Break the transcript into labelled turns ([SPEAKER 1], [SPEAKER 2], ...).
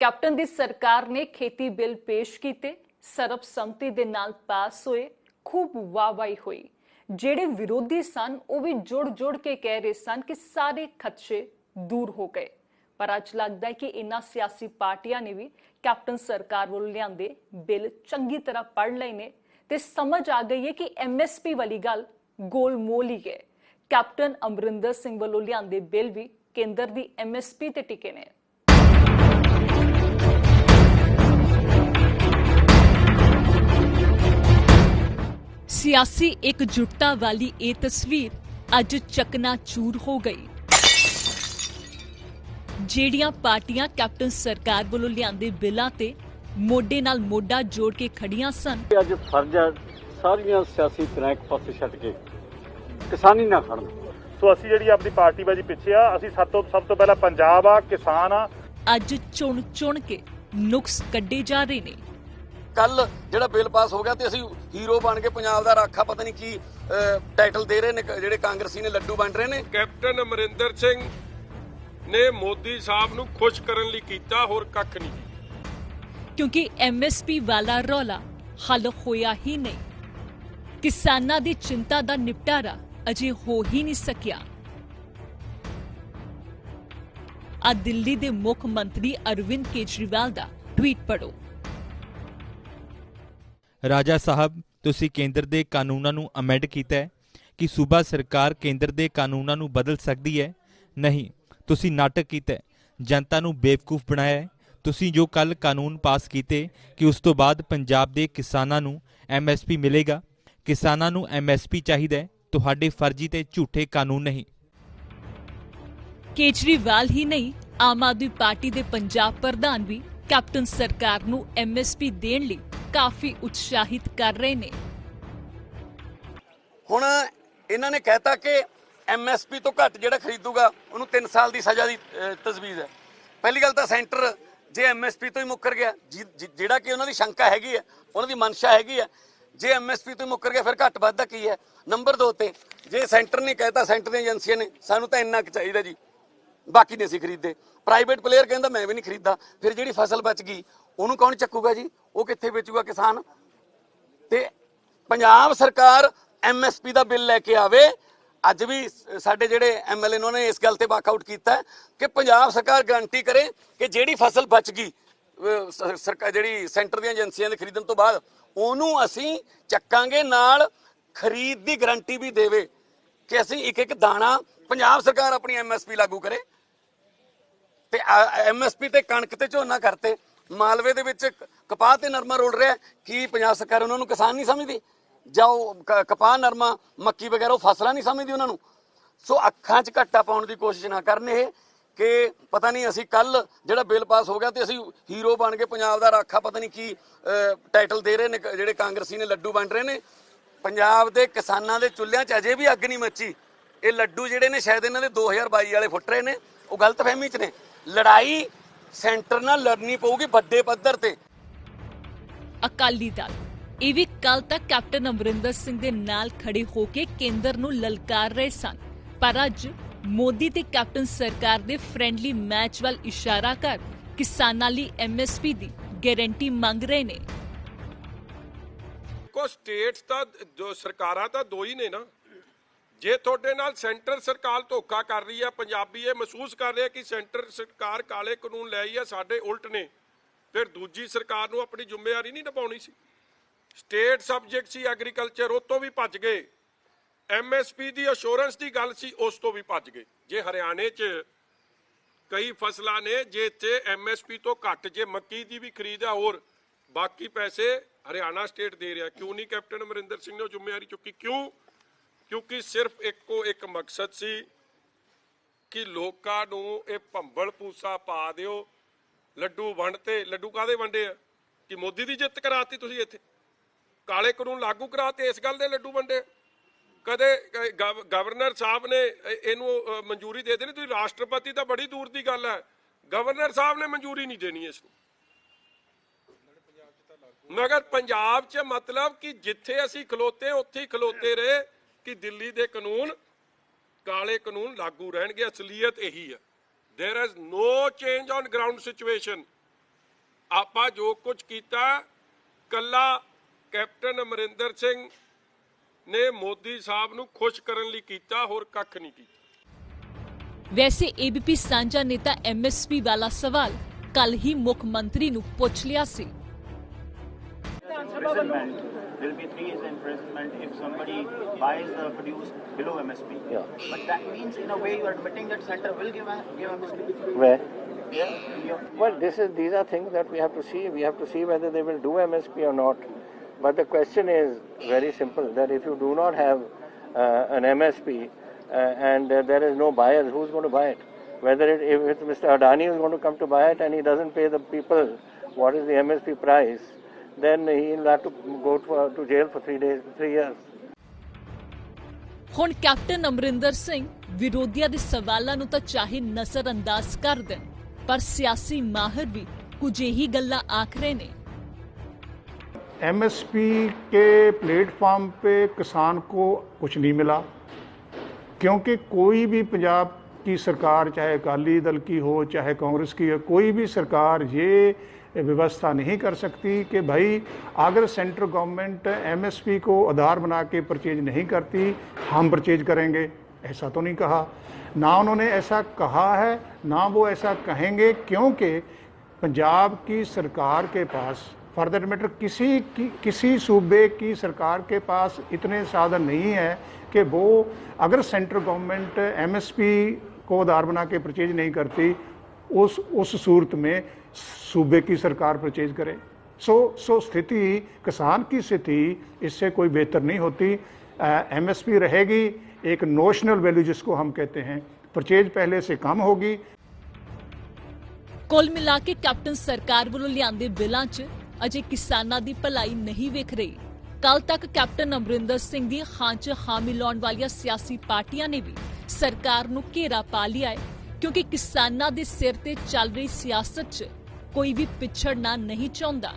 [SPEAKER 1] Captain ਦੀ ਸਰਕਾਰ ਨੇ ਖੇਤੀ ਬਿੱਲ ਪੇਸ਼ ਕੀਤੇ ਸਰਬਸੰਮਤੀ ਦੇ ਨਾਲ ਪਾਸ ਹੋਏ, ਖੂਬ ਵਾਹਵਾਈ ਹੋਈ। ਜਿਹੜੇ ਵਿਰੋਧੀ ਸਨ, ਉਹ ਵੀ ਜੁੜ-ਜੁੜ ਕੇ ਕਹਿ ਰਹੇ ਸਨ ਕਿ ਸਾਰੇ ਖਦਸ਼ੇ ਦੂਰ ਹੋ ਗਏ। ਪਰ ਅੱਜ ਲੱਗਦਾ ਹੈ ਕਿ ਇਨ੍ਹਾਂ ਸਿਆਸੀ ਪਾਰਟੀਆਂ ਨੇ ਵੀ ਕੈਪਟਨ ਸਰਕਾਰ ਵੱਲੋਂ ਲਿਆਂਦੇ ਬਿੱਲ ਚੰਗੀ ਤਰ੍ਹਾਂ ਪੜ੍ਹ ਲਏ ਨੇ ਤੇ ਸਮਝ ਆ ਗਈ ਹੈ ਕਿ ਐਮਐਸਪੀ ਵਾਲੀ ਗੱਲ ਗੋਲ ਮੋਲ ਹੀ ਹੈ। ਕੈਪਟਨ ਅਮਰਿੰਦਰ ਸਿੰਘ ਵੱਲੋਂ ਲਿਆਂਦੇ ਬਿੱਲ ਵੀ ਕੇਂਦਰ ਦੀ ਐਮਐਸਪੀ ਤੇ ਟਿਕੇ ਨੇ। ਸਿਆਸੀ ਇਕਜੁੱਟਤਾ ਵਾਲੀ ਇਹ ਤਸਵੀਰ ਅੱਜ ਚਕਨਾਚੂਰ ਹੋ ਗਈ। ਜਿਹੜੀਆਂ ਪਾਰਟੀਆਂ ਕੈਪਟਨ ਸਰਕਾਰ ਵੱਲੋਂ ਲਿਆਂਦੇ ਬਿੱਲਾਂ ਤੇ ਮੋਢੇ ਨਾਲ ਮੋਢਾ ਜੋੜ ਕੇ ਖੜੀਆਂ ਸਨ।
[SPEAKER 2] ਅੱਜ ਫਰਜ਼ ਹੈ ਸਾਰੀਆਂ ਸਿਆਸੀ ਤਰ੍ਹਾਂ ਇੱਕ ਪਾਸੇ ਛੱਡ ਕੇ ਕਿਸਾਨੀ ਨਾ ਖੜਨ।
[SPEAKER 3] ਸੋ ਅਸੀਂ ਜਿਹੜੀ ਆਪਣੀ ਪਾਰਟੀ ਬਾਜੀ ਪਿੱਛੇ ਆ ਅਸੀਂ ਸਭ ਤੋਂ ਸਭ ਤੋਂ ਪਹਿਲਾਂ ਪੰਜਾਬ ਆ ਕਿਸਾਨ ਆ।
[SPEAKER 1] ਅੱਜ ਚੁਣ ਚੁਣ ਕੇ ਨੁਕਸ ਕੱਢੇ ਜਾ ਰਹੇ ਨੇ।
[SPEAKER 4] ਕੱਲ ਜਿਹੜਾ ਬਿੱਲ ਪਾਸ ਹੋ ਗਿਆ ਤੇ ਅਸੀਂ ਹੀਰੋ ਬਣ ਕੇ ਪੰਜਾਬ ਦਾ ਰਾਖਾ ਪਤਾ ਨਹੀਂ ਕੀ ਟਾਈਟਲ ਦੇ ਰਹੇ ਨੇ ਜਿਹੜੇ ਕਾਂਗਰਸੀ ਨੇ ਲੱਡੂ ਵੰਡ ਰਹੇ ਨੇ।
[SPEAKER 5] ਕੈਪਟਨ ਅਮਰਿੰਦਰ ਸਿੰਘ ਨੇ ਮੋਦੀ ਸਾਹਿਬ ਨੂੰ ਖੁਸ਼ ਕਰਨ ਲਈ ਕੀਤਾ ਹੋਰ ਕੱਖ ਨਹੀਂ।
[SPEAKER 1] ਕਿਉਂਕਿ ਐਮਐਸਪੀ ਵਾਲਾ ਰੌਲਾ ਹੱਲ ਹੋਇਆ ਹੀ ਨਹੀਂ। ਕਿਸਾਨਾਂ ਦੀ ਚਿੰਤਾ ਦਾ ਨਿਪਟਾਰਾ ਅਜੇ ਹੋ ਹੀ ਨਹੀਂ ਸਕਿਆ। ਆ ਦਿੱਲੀ ਦੇ ਮੁੱਖ ਮੰਤਰੀ ਅਰਵਿੰਦ ਕੇਜਰੀਵਾਲ ਦਾ ਟਵੀਟ ਪੜੋ
[SPEAKER 6] ਰਾਜਾ ਸਾਹਿਬ, ਤੁਸੀਂ ਕੇਂਦਰ ਦੇ ਕਾਨੂੰਨਾਂ ਨੂੰ ਅਮੈਂਡ ਕੀਤਾ ਹੈ ਕਿ ਸੂਬਾ ਸਰਕਾਰ ਕੇਂਦਰ ਦੇ ਕਾਨੂੰਨਾਂ ਨੂੰ ਬਦਲ ਸਕਦੀ ਹੈ? ਨਹੀਂ, ਤੁਸੀਂ ਨਾਟਕ ਕੀਤਾ ਹੈ, ਜਨਤਾ ਨੂੰ ਬੇਵਕੂਫ ਬਣਾਇਆ ਹੈ। ਤੁਸੀਂ ਜੋ ਕੱਲ ਕਾਨੂੰਨ ਪਾਸ ਕੀਤੇ ਕਿ ਉਸ ਤੋਂ ਬਾਅਦ ਪੰਜਾਬ ਦੇ ਕਿਸਾਨਾਂ ਨੂੰ ਐਮਐਸਪੀ ਮਿਲੇਗਾ, ਕਿਸਾਨਾਂ ਨੂੰ ਐਮਐਸਪੀ ਚਾਹੀਦਾ ਹੈ, ਤੁਹਾਡੇ ਫਰਜ਼ੀ ਤੇ ਝੂਠੇ ਕਾਨੂੰਨ ਨਹੀਂ।
[SPEAKER 1] ਕੇਜਰੀਵਾਲ ਹੀ ਨਹੀਂ, ਆਮ ਆਦਮੀ ਪਾਰਟੀ ਦੇ ਪੰਜਾਬ ਪ੍ਰਧਾਨ ਵੀ ਕੈਪਟਨ ਸਰਕਾਰ ਨੂੰ ਐਮਐਸਪੀ ਦੇਣ ਲਈ ਕਾਫੀ ਉਤਸ਼ਾਹਿਤ ਕਰ ਰਹੇ ਨੇ।
[SPEAKER 4] ਹੁਣ ਇਹਨਾਂ ਨੇ ਕਹਿਤਾ ਕਿ ਐਮਐਸਪੀ ਤੋਂ ਘੱਟ ਜਿਹੜਾ ਖਰੀਦੂਗਾ, ਉਹਨੂੰ 3 ਸਾਲ ਦੀ ਸਜ਼ਾ ਦੀ ਤਜਵੀਜ਼ ਹੈ। ਪਹਿਲੀ ਗੱਲ ਤਾਂ ਸੈਂਟਰ ਜੇ ਐਮਐਸਪੀ ਤੋਂ ਹੀ ਮੁੱਕਰ ਗਿਆ ਜਿਹੜਾ ਕਿ ਉਹਨਾਂ ਦੀ ਸ਼ੰਕਾ ਹੈਗੀ ਹੈ, ਉਹਨਾਂ ਦੀ ਮਨਸ਼ਾ ਹੈਗੀ ਹੈ, ਜੇ ਐਮਐਸਪੀ ਤੋਂ ਹੀ ਮੁੱਕਰ ਗਿਆ, ਫਿਰ ਘੱਟ ਵੱਧ ਦਾ ਕੀ ਹੈ? ਨੰਬਰ 2 ਤੇ, ਜੇ ਸੈਂਟਰ ਨੇ ਕਹਿਤਾ, ਸੈਂਟਰ ਦੀਆਂ ਏਜੰਸੀਆਂ ਨੇ, ਸਾਨੂੰ ਤਾਂ ਇੰਨਾ ਕੁ ਚਾਹੀਦਾ ਜੀ। ਬਾਕੀ ਨਹੀਂ ਅਸੀਂ ਖਰੀਦਦੇ। ਪ੍ਰਾਈਵੇਟ ਪਲੇਅਰ ਕਹਿੰਦਾ, ਮੈਂ ਵੀ ਨਹੀਂ ਖਰੀਦਦਾ। ਫਿਰ ਜਿਹੜੀ ਫਸਲ ਬਚ ਗਈ ਉਹਨੂੰ ਕੌਣ ਚੱਕੂਗਾ ਜੀ? ਉਹ ਕਿੱਥੇ ਵੇਚੂਗਾ ਕਿਸਾਨ? ਤੇ ਪੰਜਾਬ ਸਰਕਾਰ ਐਮਐਸਪੀ ਦਾ ਬਿੱਲ ਲੈ ਕੇ ਆਵੇ। ਅੱਜ ਵੀ ਸਾਡੇ ਜਿਹੜੇ ਐਮਐਲਏ ਉਹਨਾਂ ਨੇ ਇਸ ਗੱਲ ਤੇ ਵਾਕਆਊਟ ਕੀਤਾ ਕਿ ਪੰਜਾਬ ਸਰਕਾਰ ਗਾਰੰਟੀ ਕਰੇ ਕਿ ਜਿਹੜੀ ਫਸਲ ਬਚ ਗਈ, ਅਹ ਸਰਕਾਰ ਜਿਹੜੀ ਸੈਂਟਰ ਦੀਆਂ ਏਜੰਸੀਆਂ ਦੇ ਖਰੀਦਣ ਤੋਂ ਬਾਅਦ, ਉਹਨੂੰ ਅਸੀਂ ਚੱਕਾਂਗੇ ਨਾਲ ਖਰੀਦ ਦੀ ਗਾਰੰਟੀ ਵੀ ਦੇਵੇ ਕਿ ਅਸੀਂ ਇੱਕ ਇੱਕ ਦਾਣਾ ਪੰਜਾਬ ਸਰਕਾਰ ਆਪਣੀ ਐਮਐਸਪੀ ਲਾਗੂ ਕਰੇ। ਤੇ ਐਮਐਸਪੀ ਤੇ ਕਣਕ ਤੇ ਝੋਨਾ ਕਰਤੇ। ਮਾਲਵੇ ਦੇ ਵਿੱਚ ਕਪਾਹ ਤੇ ਨਰਮਾ ਰੋੜ ਰਿਹਾ ਹੈ। ਕੀ ਪੰਜਾਬ ਸਰਕਾਰ ਉਹਨਾਂ ਨੂੰ ਕਿਸਾਨ ਨਹੀਂ ਸਮਝਦੀ? ਜਾਂ ਉਹ ਕ- ਕਪਾਹ, ਨਰਮਾ, ਮੱਕੀ ਵਗੈਰਾ ਉਹ ਫਸਲਾਂ ਨਹੀਂ ਸਮਝਦੀ ਉਹਨਾਂ ਨੂੰ? ਸੋ ਅੱਖਾਂ 'ਚ ਘੱਟਾ ਪਾਉਣ ਦੀ ਕੋਸ਼ਿਸ਼ ਨਾ ਕਰਨ ਇਹ ਕਿ ਪਤਾ ਨਹੀਂ ਅਸੀਂ ਕੱਲ ਜਿਹੜਾ ਬਿੱਲ ਪਾਸ ਹੋ ਗਿਆ ਤੇ ਅਸੀਂ ਹੀਰੋ ਬਣ ਕੇ ਪੰਜਾਬ ਦਾ ਰਾਖਾ ਪਤਾ ਨਹੀਂ ਕੀ ਟਾਈਟਲ ਦੇ ਰਹੇ ਨੇ ਜਿਹੜੇ ਕਾਂਗਰਸੀ ਨੇ ਲੱਡੂ ਵੰਡ ਰਹੇ ਨੇ। ਪੰਜਾਬ ਦੇ ਕਿਸਾਨਾਂ ਦੇ ਚੁੱਲ੍ਹਿਆਂ 'ਚ ਅਜੇ ਵੀ ਅੱਗ ਨਹੀਂ ਮੱਚੀ। ਇਹ ਲੱਡੂ ਜਿਹੜੇ ਨੇ ਸ਼ਾਇਦ ਇਹਨਾਂ ਦੇ 2022 ਵਾਲੇ ਫੁੱਟ ਰਹੇ ਨੇ। ਉਹ ਗਲਤਫਹਿਮੀ 'ਚ ਨੇ। ਲੜਾਈ ਸੈਂਟਰ ਨਾਲ ਲੜਨੀ ਪਊਗੀ ਵੱਡੇ ਪੱਧਰ ਤੇ।
[SPEAKER 1] ਅਕਾਲੀ ਦਲ ਇਹ ਵੀ ਕੱਲ ਤੱਕ ਕੈਪਟਨ ਅਮਰਿੰਦਰ ਸਿੰਘ ਦੇ ਨਾਲ ਖੜੇ ਹੋ ਕੇ ਕੇਂਦਰ ਨੂੰ ਲਲਕਾਰ ਰਹੇ ਸਨ। ਪਰ ਅੱਜ ਮੋਦੀ ਤੇ ਕੈਪਟਨ ਸਰਕਾਰ ਦੇ ਫ੍ਰੈਂਡਲੀ ਮੈਚ ਵੱਲ ਇਸ਼ਾਰਾ ਕਰ ਕਿਸਾਨਾਂ ਲਈ ਐਮਐਸਪੀ ਦੀ ਗਾਰੰਟੀ ਮੰਗ ਰਹੇ ਨੇ।
[SPEAKER 5] ਕੋ ਸਟੇਟਸ ਤਾਂ ਜੋ ਸਰਕਾਰਾਂ ਤਾਂ ਦੋ ਹੀ ਨੇ ਨਾ। ਜੇ ਤੁਹਾਡੇ ਨਾਲ ਸੈਂਟਰ ਸਰਕਾਰ ਧੋਖਾ ਕਰ ਰਹੀ ਹੈ ਪੰਜਾਬੀ ਇਹ ਮਹਿਸੂਸ ਕਰ ਰਿਹਾ ਕਿ ਸੈਂਟਰ ਸਰਕਾਰ ਕਾਲੇ ਕਾਨੂੰਨ ਲੈ ਆਈ ਹੈ ਸਾਡੇ ਉਲਟ ਨੇ। ਫਿਰ ਦੂਜੀ ਸਰਕਾਰ ਨੂੰ ਆਪਣੀ ਜ਼ਿੰਮੇਵਾਰੀ ਨਹੀਂ ਨਿਭਾਉਣੀ ਸੀ। ਸਟੇਟ ਸਬਜੈਕਟ ਸੀ ਐਗਰੀਕਲਚਰ, ਉਹ ਤੋਂ ਵੀ ਭੱਜ ਗਏ। ਐਮਐਸਪੀ ਦੀ ਅਸ਼ੋਰੈਂਸ ਦੀ ਗੱਲ ਸੀ, ਉਸ ਤੋਂ ਵੀ ਭੱਜ ਗਏ। ਜੇ ਹਰਿਆਣੇ 'ਚ ਕਈ ਫਸਲਾਂ ਨੇ, ਜੇ ਇੱਥੇ ਐਮਐਸਪੀ ਤੋਂ ਘੱਟ, ਜੇ ਮੱਕੀ ਦੀ ਵੀ ਖਰੀਦ ਆ ਹੋਰ, ਬਾਕੀ ਪੈਸੇ ਹਰਿਆਣਾ ਸਟੇਟ ਦੇ ਰਿਹਾ। ਕਿਉਂ ਨਹੀਂ ਕੈਪਟਨ ਅਮਰਿੰਦਰ ਸਿੰਘ ਨੇ ਉਹ ਜ਼ਿੰਮੇਵਾਰੀ ਚੁੱਕੀ? ਕਿਉਂ? ਕਿਉਂਕਿ ਸਿਰਫ ਇੱਕੋ ਇੱਕ ਮਕਸਦ ਸੀ ਕਿ ਲੋਕਾਂ ਨੂੰ ਇਹ ਭੰਬਲ ਪੂਸਾ ਪਾ ਦਿਓ। ਲੱਡੂ ਵੰਡਤੇ ਲੱਡੂ ਕਾਦੇ ਵੰਡੇ ਆ? ਕਿ ਮੋਦੀ ਦੀ ਜਿੱਤ ਕਰਾਤੀ ਤੁਸੀਂ ਇੱਥੇ? ਕਾਲੇ ਕਾਨੂੰਨ ਲਾਗੂ ਕਰਾਤੇ, ਇਸ ਗੱਲ ਦੇ ਲੱਡੂ ਵੰਡੇ। ਕਦੇ ਗਵਰਨਰ ਸਾਹਿਬ ਨੇ ਇਹਨੂੰ ਮਨਜ਼ੂਰੀ ਦੇ ਦੇਣੀ। ਤੁਸੀਂ ਰਾਸ਼ਟਰਪਤੀ ਤਾਂ ਬੜੀ ਦੂਰ ਦੀ ਗੱਲ ਹੈ। ਗਵਰਨਰ ਸਾਹਿਬ ਨੇ ਮਨਜ਼ੂਰੀ ਨਹੀਂ ਦੇਣੀ ਇਸ ਨੂੰ। ਮਗਰ ਪੰਜਾਬ 'ਚ ਮਤਲਬ ਕਿ ਜਿੱਥੇ ਅਸੀਂ ਖਲੋਤੇ, ਉੱਥੇ ਹੀ ਖਲੋਤੇ ਰਹੇ। ਕਿ ਦਿੱਲੀ ਦੇ ਕਾਨੂੰਨ ਕਾਲੇ ਕਾਨੂੰਨ ਲਾਗੂ ਰਹਿਣਗੇ ਅਸਲੀਅਤ ਇਹੀ ਹੈ there is no change on ground situation ਆਪਾਂ ਜੋ ਕੁਝ ਕੀਤਾ ਕੱਲਾ ਕੈਪਟਨ ਅਮਰਿੰਦਰ ਸਿੰਘ ਨੇ ਮੋਦੀ ਸਾਹਿਬ ਨੂੰ ਖੁਸ਼ ਕਰਨ ਲਈ ਕੀਤਾ ਹੋਰ ਕੱਖ ਨਹੀਂ ਕੀਤਾ
[SPEAKER 1] ਵੈਸੇ ਏਬੀਪੀ ਸਾਂਝਾ ਨੇਤਾ ਐਮਐਸਪੀ ਵਾਲਾ ਸਵਾਲ ਕੱਲ ਹੀ ਮੁੱਖ ਮੰਤਰੀ ਨੂੰ ਪੁੱਛ ਲਿਆ ਸੀ
[SPEAKER 7] imprisonment. There Will be three years imprisonment if somebody buys the produce below MSP.
[SPEAKER 8] Yeah.
[SPEAKER 7] But that means, in a way, you are admitting that center will give, a, give MSP.
[SPEAKER 8] Where?
[SPEAKER 7] Yeah.
[SPEAKER 8] Well, this is these are things that we have to see. We have to see whether they will do MSP or not. But the question is very simple: that if you do not have uh, an MSP uh, and uh, there is no buyer, who's going to buy it? Whether it, if it's Mr. Adani who's going to come to buy it and he doesn't pay the people what is the MSP price, then he'll have to go for, to jail for three days, three years.
[SPEAKER 1] ਹੁਣ captain Amarinder Singh ਵਿਰੋਧੀਆਂ ਦੇ ਸਵਾਲਾਂ ਨੂੰ ਤਾਂ ਚਾਹੇ ਨਜ਼ਰਅੰਦਾਜ਼ ਕਰ ਦੇਣ ਪਰ ਸਿਆਸੀ ਮਾਹਰ ਵੀ ਕੁਝ ਇਹੀ ਗੱਲਾਂ ਆਖ ਰਹੇ ਨੇ
[SPEAKER 9] एमएसपी के प्लेटफॉर्म पे किसान को कुछ नहीं मिला क्योंकि कोई भी पंजाब की सरकार, चाहे अकाली दल की हो, चाहे कांग्रेस की हो, कोई भी सरकार ये व्यवस्था नहीं कर सकती कि भाई अगर सेंट्रल गवर्नमेंट एमएसपी को आधार बना के परचेज नहीं करती, हम परचेज करेंगे। ऐसा तो नहीं कहा। ना उन्होंने ऐसा कहा है, ना वो ऐसा कहेंगे, क्योंकि पंजाब की सरकार के पास फॉर दैट मैटर किसी की किसी सूबे की सरकार के पास इतने साधन नहीं है कि वो अगर सेंट्रल गवर्नमेंट एमएसपी को आधार बना के परचेज नहीं करती उस उस सूरत में सूबे की सरकार परचेज करे सो सो स्थिति किसान की स्थिति इससे कोई बेहतर नहीं होती एमएसपी रहेगी एक नोशनल वैल्यू जिसको हम कहते हैं परचेज पहले से कम होगी
[SPEAKER 1] ਕੁੱਲ ਮਿਲਾ ਕੇ ਕੈਪਟਨ ਸਰਕਾਰ ਵੱਲੋਂ ਲਿਆਂਦੇ ਬਿੱਲਾਂ 'ਚ ਅਜੇ ਕਿਸਾਨਾਂ ਦੀ ਭਲਾਈ ਨਹੀਂ ਵੇਖ ਰਹੀ। ਕੱਲ ਤੱਕ ਕੈਪਟਨ ਅਮਰਿੰਦਰ ਸਿੰਘ ਦੀ ਹਾਂ 'ਚ ਹਾਮੀ ਲਾਉਣ ਵਾਲੀਆਂ ਸਿਆਸੀ ਪਾਰਟੀਆਂ ਨੇ ਵੀ ਸਰਕਾਰ ਨੂੰ ਘੇਰਾ ਪਾ ਲਿਆ ਹੈ, ਕਿਉਂਕਿ ਕਿਸਾਨਾਂ ਦੇ ਸਿਰ ਤੇ ਚੱਲ ਰਹੀ ਸਿਆਸਤ 'ਚ ਕੋਈ ਵੀ ਪਿਛੜਨਾ ਨਹੀਂ ਚਾਹੁੰਦਾ।